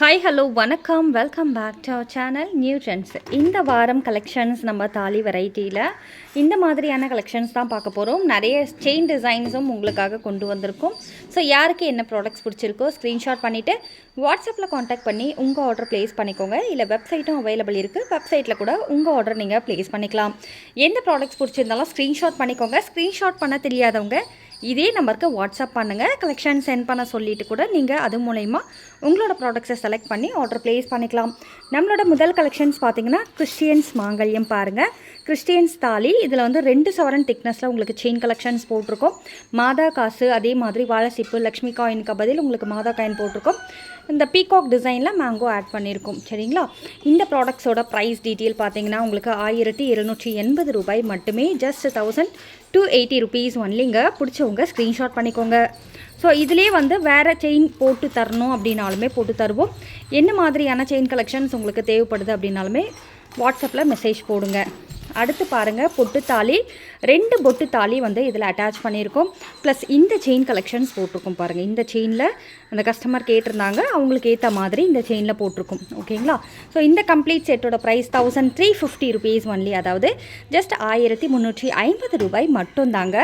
Hi hello வணக்கம். Welcome back to our channel New Trends இந்த வாரம் கலெக்ஷன்ஸ் நம்ம தாலி வெரைட்டியில் இந்த மாதிரியான கலெக்ஷன்ஸ் தான் பார்க்க போகிறோம் நிறைய செயின் டிசைன்ஸும் உங்களுக்காக கொண்டு வந்திருக்கும். ஸோ யாருக்கு என்ன ப்ராடக்ட்ஸ் பிடிச்சிருக்கோ ஸ்க்ரீன்ஷாட் பண்ணிவிட்டு வாட்ஸ்அப்பில் காண்டாக்ட் பண்ணி உங்கள் ஆர்டர் ப்ளேஸ் பண்ணிக்கோங்க. இல்லை வெப்சைட்டும் அவைலபிள் இருக்குது வெப்சைட்டில் கூட உங்கள் ஆர்டர் நீங்கள் ப்ளேஸ் பண்ணிக்கலாம். எந்த ப்ராடக்ட்ஸ் பிடிச்சிருந்தாலும் ஸ்க்ரீன்ஷாட் பண்ணிக்கோங்க. ஸ்க்ரீன்ஷாட் பண்ண தெரியாதவங்க இதே நம்பருக்கு வாட்ஸ்அப் பண்ணுங்கள் கலெக்ஷன் சென்ட் பண்ண சொல்லிட்டு கூட நீங்கள் அது மூலயமா உங்களோட ப்ராடக்ட்ஸை செலக்ட் பண்ணி ஆர்டர் ப்ளேஸ் பண்ணிக்கலாம். நம்மளோட முதல் கலெக்ஷன்ஸ் பார்த்தீங்கன்னா கிறிஸ்டியன்ஸ் மாங்கல்யம் பாருங்கள் கிறிஸ்டியன்ஸ் தாலி இதில் வந்து ரெண்டு சவரன் திக்னஸில் உங்களுக்கு செயின் கலெக்ஷன்ஸ் போட்டிருக்கோம். மாதா காசு அதே மாதிரி வாழைசிப்பு லக்ஷ்மி காயினுக்கு பதில் உங்களுக்கு மாதா காயின் போட்டிருக்கோம். இந்த பீகாக் டிசைனில் மேங்கோ ஆட் பண்ணியிருக்கோம். சரிங்களா? இந்த ப்ராடக்ட்ஸோட ப்ரைஸ் டீட்டெயில் பார்த்தீங்கன்னா உங்களுக்கு ஆயிரத்தி இருநூற்றி எண்பது ரூபாய் மட்டுமே just thousand two eighty rupees ஒன்லிங்க பிடிச்சவங்க ஸ்க்ரீன்ஷாட் பண்ணிக்கோங்க. ஸோ இதிலே வந்து வேறு செயின் போட்டு தரணும் அப்படின்னாலுமே போட்டு தருவோம். என்ன மாதிரியான செயின் கலெக்ஷன்ஸ் உங்களுக்கு தேவைப்படுது அப்படின்னாலுமே வாட்ஸ்அப்பில் மெசேஜ் போடுங்க. அடுத்து பாருங்கள் பொட்டு தாலி. ரெண்டு பொட்டு தாலி வந்து இதில் அட்டாச் பண்ணியிருக்கோம். ப்ளஸ் இந்த செயின் கலெக்ஷன்ஸ் போட்டிருக்கோம் பாருங்கள் இந்த செயினில் அந்த கஸ்டமர் கேட்டிருந்தாங்க. அவங்களுக்கு ஏற்ற மாதிரி இந்த செயினில் போட்டிருக்கோம். ஓகேங்களா? ஸோ இந்த கம்ப்ளீட் செட்டோட price thousand three fifty rupees only அதாவது ஜஸ்ட் ஆயிரத்தி முந்நூற்றி ஐம்பது ரூபாய் மட்டும்தாங்க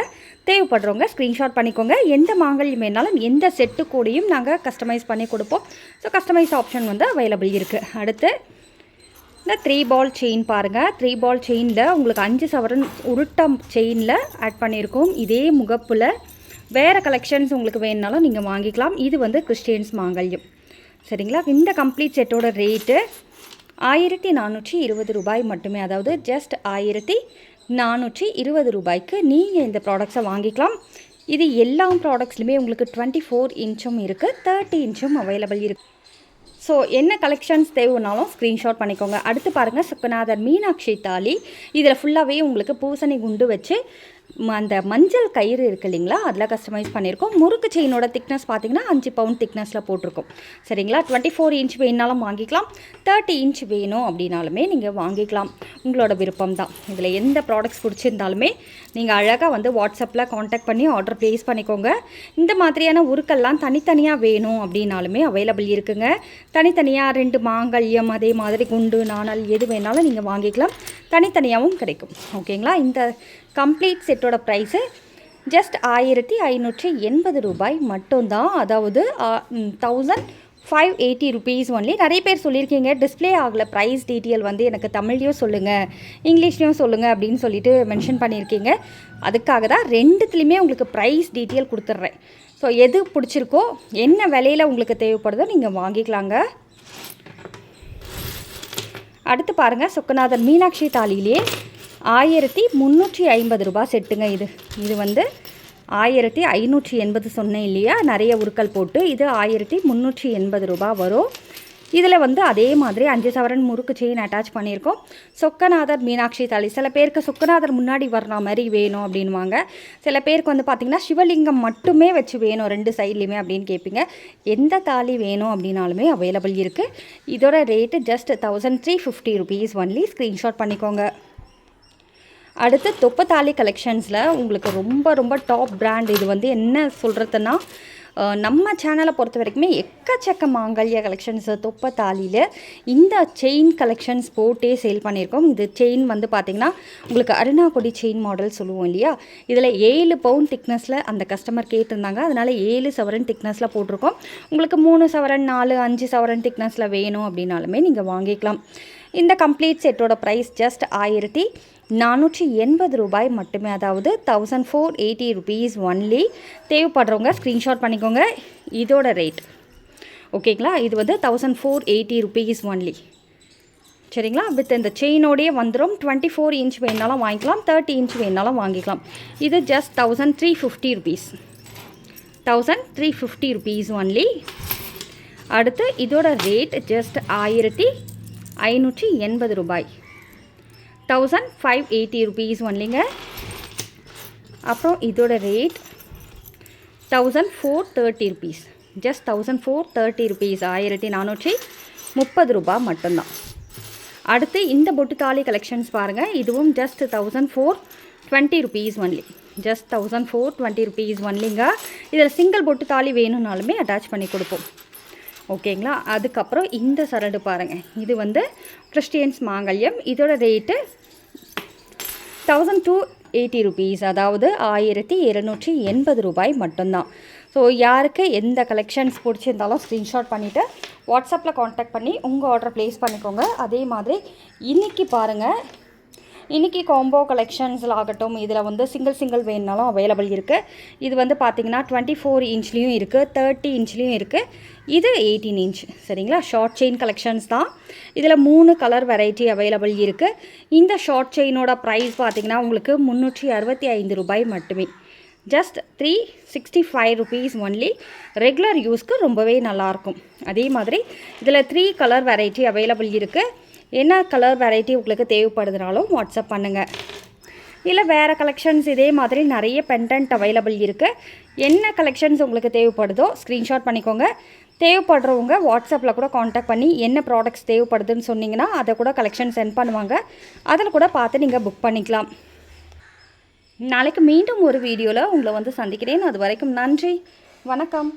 தேவைப்படுறவங்க ஸ்க்ரீன்ஷாட் பண்ணிக்கோங்க. எந்த மாங்கல்யம் வேணாலும் எந்த செட்டு கூடயும் நாங்கள் கஸ்டமைஸ் பண்ணி கொடுப்போம். ஸோ கஸ்டமைஸ் ஆப்ஷன் வந்து அவைலபிள் இருக்குது அடுத்து இந்த த்ரீ பால் செயின் பாருங்கள் த்ரீ பால் செயினில் உங்களுக்கு அஞ்சு சவரன் உருட்டம் செயினில் ஆட் பண்ணியிருக்கோம் இதே முகப்பில் வேறு கலெக்ஷன்ஸ் உங்களுக்கு வேணுனாலும் நீங்கள் வாங்கிக்கலாம். இது வந்து கிறிஸ்டியன்ஸ் மாங்கல்யம். சரிங்களா? இந்த கம்ப்ளீட் செட்டோட ரேட்டு ஆயிரத்தி நானூற்றி இருபது ரூபாய் மட்டுமே. அதாவது ஜஸ்ட் ஆயிரத்தி நானூற்றி இருபது ரூபாய்க்கு நீங்கள் இந்த ப்ராடக்ட்ஸை வாங்கிக்கலாம். இது எல்லா ப்ராடக்ட்ஸ்லையுமே உங்களுக்கு டுவெண்ட்டி ஃபோர் இன்ச்சும் இருக்குது தேர்ட்டி இன்ச்சும் அவைலபிள் இருக்குது ஸோ என்ன கலெக்ஷன்ஸ் தேவைனாலும் ஸ்க்ரீன்ஷாட் பண்ணிக்கோங்க. அடுத்து பாருங்கள் சுக்கநாதர் மீனாட்சி தாலி. இதில் ஃபுல்லாகவே உங்களுக்கு பூசணி குண்டு வச்சு அந்த மஞ்சள் கயிறு இருக்குது இல்லைங்களா? அதில் கஸ்டமைஸ் பண்ணியிருக்கோம். முறுக்கு செயினோட திக்னஸ் பார்த்தீங்கன்னா அஞ்சு பவுண்ட் திக்னஸில் போட்டிருக்கோம். சரிங்களா? டுவெண்ட்டி ஃபோர் இன்ச் வேணுனாலும் வாங்கிக்கலாம். தேர்ட்டி இன்ச் வேணும் அப்படின்னாலுமே நீங்கள் வாங்கிக்கலாம். உங்களோட விருப்பம் தான் இதில் எந்த ப்ராடக்ட்ஸ் பிடிச்சிருந்தாலுமே நீங்கள் அழகாக வந்து வாட்ஸ்அப்பில் காண்டாக்ட் பண்ணி ஆர்டர் ப்ளேஸ் பண்ணிக்கோங்க. இந்த மாதிரியான உருக்கெல்லாம் தனித்தனியாக வேணும் அப்படின்னாலுமே அவைலபிள் இருக்குங்க. தனித்தனியாக ரெண்டு மாங்கல்யம் அதே மாதிரி குண்டு நாணல் எது வேணாலும் நீங்கள் வாங்கிக்கலாம். தனித்தனியாகவும் கிடைக்கும். ஓகேங்களா? இந்த கம்ப்ளீட் செட்டோட ப்ரைஸு ஜஸ்ட் ஆயிரத்தி ஐநூற்றி எண்பது ரூபாய் மட்டும்தான். அதாவது thousand five eighty rupees only நிறைய பேர் சொல்லியிருக்கீங்க டிஸ்ப்ளே ஆகலை ப்ரைஸ் டீட்டெயில் வந்து எனக்கு தமிழ்லையும் சொல்லுங்கள் இங்கிலீஷ்லையும் சொல்லுங்கள் அப்படின்னு சொல்லிட்டு மென்ஷன் பண்ணியிருக்கீங்க. அதுக்காக தான் ரெண்டுத்துலேயுமே உங்களுக்கு ப்ரைஸ் டீட்டெயில் கொடுத்துட்றேன். ஸோ எது பிடிச்சிருக்கோ என்ன விலையில் உங்களுக்கு தேவைப்படுதோ நீங்கள் வாங்கிக்கலாங்க. அடுத்து பாருங்கள் சொக்கநாதர் மீனாட்சி தாலியிலே ஆயிரத்தி முந்நூற்றி ஐம்பது ரூபாய் செட்டுங்க இது. இது வந்து ஆயிரத்தி ஐநூற்றி எண்பது சொன்னேன் இல்லையா? நிறைய உருக்கள் போட்டு இது ஆயிரத்தி முந்நூற்றி எண்பது ரூபாய் வரும். இதில் வந்து அதே மாதிரி அஞ்சு சவரன் முறுக்கு செயின் அட்டாச் பண்ணியிருக்கோம். சொக்கநாதர் மீனாட்சி தாலி சில பேருக்கு சொக்கநாதர் முன்னாடி வர்ற மாதிரி வேணும் அப்படின்வாங்க சில பேருக்கு வந்து பார்த்திங்கன்னா சிவலிங்கம் மட்டுமே வச்சு வேணும் ரெண்டு சைட்லேயுமே அப்படின்னு கேட்பீங்க. எந்த தாலி வேணும் அப்படின்னாலுமே அவைலபிள் இருக்குது இதோட rate just thousand three fifty rupees only screenshot பண்ணிக்கோங்க. அடுத்து தொப்பத்தாலி கலெக்ஷன்ஸில் உங்களுக்கு ரொம்ப ரொம்ப டாப் பிராண்ட் இது வந்து என்ன சொல்கிறதுன்னா நம்ம சேனலை பொறுத்த வரைக்குமே எக்கச்சக்க மாங்கல்ய கலெக்ஷன்ஸ் தொப்பத்தாலியில் இந்த செயின் கலெக்ஷன்ஸ் போட்டே சேல் பண்ணியிருக்கோம். இது செயின் வந்து பார்த்திங்கன்னா உங்களுக்கு அருணாகொடி செயின் மாடல் சொல்லுவோம் இல்லையா? இதில் ஏழு பவுண்ட் திக்னஸில் அந்த கஸ்டமர் கேட்டிருந்தாங்க. அதனால் ஏழு சவரன் திக்னஸில் போட்டிருக்கோம். உங்களுக்கு மூணு சவரன் நாலு அஞ்சு சவரன் திக்னஸில் வேணும் அப்படின்னாலுமே நீங்கள் வாங்கிக்கலாம். இந்த கம்ப்ளீட் செட்டோட ப்ரைஸ் ஜஸ்ட் ஆயிரத்தி நானூற்றி எண்பது ரூபாய் மட்டுமே அதாவது thousand four eighty rupees only தேவைப்படுறவங்க ஸ்க்ரீன்ஷாட் பண்ணிக்கோங்க. இதோட ரேட் ஓகேங்களா இது வந்து thousand four eighty rupees only சரிங்களா? வித் இந்த செயினோடயே வந்துடும் டுவெண்ட்டி ஃபோர் இன்ச் வேணாலும் வாங்கிக்கலாம். தேர்ட்டி இன்ச் வேணாலும் வாங்கிக்கலாம். இது just thousand three fifty rupees thousand three fifty rupees only அடுத்து இதோட ரேட் ஜஸ்ட் ஆயிரத்தி ஐநூற்றி எண்பது ரூபாய். தௌசண்ட் ஃபைவ் எயிட்டி ருபீஸ் ஒன்லிங்க அப்புறம் இதோட rate thousand four thirty rupees just thousand four thirty rupees ஆயிரத்தி நானூற்றி முப்பது ரூபாய் மட்டும்தான். அடுத்து இந்த பொட்டு தாலி கலெக்ஷன்ஸ் பாருங்கள் இதுவும் just thousand four twenty rupees only just thousand four twenty rupees ஒன்லிங்க இதில் சிங்கிள் பொட்டு தாலி வேணும்னாலுமே அட்டாச் பண்ணி கொடுப்போம். ஓகேங்களா? அதுக்கப்புறம் இந்த சரடு பாருங்கள் இது வந்து கிறிஸ்டியன்ஸ் மாங்கல்யம். இதோட rate thousand two eighty rupees அதாவது ஆயிரத்தி இருநூற்றி எண்பது ரூபாய் மட்டும்தான். ஸோ யாருக்கு எந்த கலெக்ஷன்ஸ் பிடிச்சிருந்தாலும் ஸ்க்ரீன்ஷாட் பண்ணிவிட்டு வாட்ஸ்அப்பில் காண்டாக்ட் பண்ணி உங்கள் ஆர்டர் ப்ளேஸ் பண்ணிக்கோங்க. அதே மாதிரி இன்றைக்கி பாருங்கள் இன்றைக்கி காம்போ கலெக்ஷன்ஸில் ஆகட்டும் இதில் வந்து சிங்கிள் சிங்கிள் வேணுனாலும் அவைலபிள் இருக்குது இது வந்து பார்த்திங்கன்னா டுவெண்ட்டி ஃபோர் இன்ச்லேயும் இருக்குது தேர்ட்டி இன்ச்லேயும் இருக்குது இது எயிட்டீன் இன்ச் சரிங்களா? ஷார்ட் செயின் கலெக்ஷன்ஸ் தான். இதில் மூணு கலர் வெரைட்டி அவைலபிள் இருக்குது இந்த ஷார்ட் செயினோட ப்ரைஸ் பார்த்திங்கன்னா உங்களுக்கு முந்நூற்றி அறுபத்தி ஐந்து ரூபாய் மட்டுமே. Just three sixty five rupees only regular யூஸ்க்கு ரொம்பவே நல்லாயிருக்கும் அதே மாதிரி இதில் த்ரீ கலர் வெரைட்டி அவைலபிள் இருக்குது என்ன கலர் வெரைட்டி உங்களுக்கு தேவைப்படுதுனாலும் வாட்ஸ்அப் பண்ணுங்கள் இல்லை வேறு கலெக்ஷன்ஸ் இதே மாதிரி நிறைய பென்டன்ட் அவைலபிள் இருக்குது என்ன கலெக்ஷன்ஸ் உங்களுக்கு தேவைப்படுதோ ஸ்க்ரீன்ஷாட் பண்ணிக்கோங்க. தேவைப்படுறவங்க வாட்ஸ்அப்பில் கூட காண்டாக்ட் பண்ணி என்ன ப்ராடக்ட்ஸ் தேவைப்படுதுன்னு சொன்னிங்கன்னா அதை கூட கலெக்ஷன் சென்ட் பண்ணுவாங்க. அதில் கூட பார்த்து நீங்கள் புக் பண்ணிக்கலாம். நாளைக்கு மீண்டும் ஒரு வீடியோவில் உங்களை வந்து சந்திக்கிறேன். அது வரைக்கும் நன்றி. வணக்கம்.